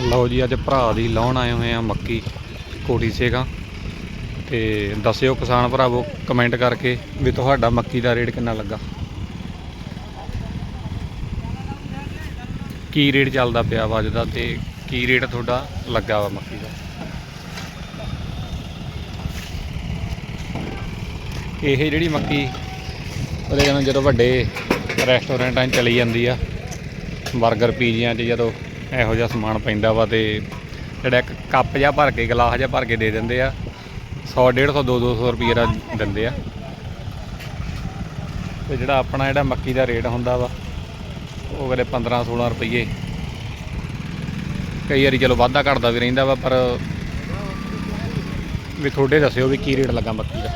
ਲਓ ਜੀ, ਅੱਜ ਭਰਾ ਦੀ ਲਾਉਣ ਆਏ ਹੋਏ ਆ ਮੱਕੀ ਕੋਟੀ ਸੇਗਾ ਤੇ ਦੱਸਿਓ ਕਿਸਾਨ ਭਰਾਵੋ ਕਮੈਂਟ ਕਰਕੇ ਵੀ ਤੁਹਾਡਾ ਮੱਕੀ ਦਾ ਰੇਟ ਕਿੰਨਾ ਲੱਗਾ। ਕੀ ਰੇਟ ਚੱਲਦਾ ਪਿਆ ਵਾ ਅੱਜ ਦਾ ਤੇ ਕੀ ਰੇਟ ਤੁਹਾਡਾ ਲੱਗਾ ਵਾ ਮੱਕੀ ਦਾ? ਇਹ ਜਿਹੜੀ ਮੱਕੀ, ਉਹਦੇ ਜਦੋਂ ਵੱਡੇ ਰੈਸਟੋਰੈਂਟਾਂ 'ਚ ਚਲੀ ਜਾਂਦੀ ਆ 버ਗਰ ਪੀਜ਼ਿਆਂ 'ਚ ਜਦੋਂ ਇਹੋ ਜਿਹਾ ਸਮਾਨ ਪੈਂਦਾ ਵਾ ਤੇ ਜਿਹੜਾ ਇੱਕ ਕੱਪ ਜਿਹਾ ਭਰ ਕੇ, ਗਲਾਸ ਜਿਹਾ ਭਰ ਕੇ ਦੇ ਦਿੰਦੇ ਆ। 100 150 2 200 ਰੁਪਏ ਦਾ ਦਿੰਦੇ ਆ। ਤੇ ਜਿਹੜਾ ਆਪਣਾ ਜਿਹੜਾ ਮੱਕੀ ਦਾ ਰੇਟ ਹੁੰਦਾ ਵਾ, ਉਹ ਕਦੇ 15 16 ਰੁਪਏ ਕਈ ਵਾਰੀ ਚਲੋ ਵਾਧਾ ਘਟਦਾ ਵੀ ਰਹਿੰਦਾ ਵਾ, ਪਰ ਵੀ ਤੁਹਾਡੇ ਦੱਸਿਓ ਵੀ ਕੀ ਰੇਟ ਲੱਗਾ ਮੱਕੀ ਦਾ।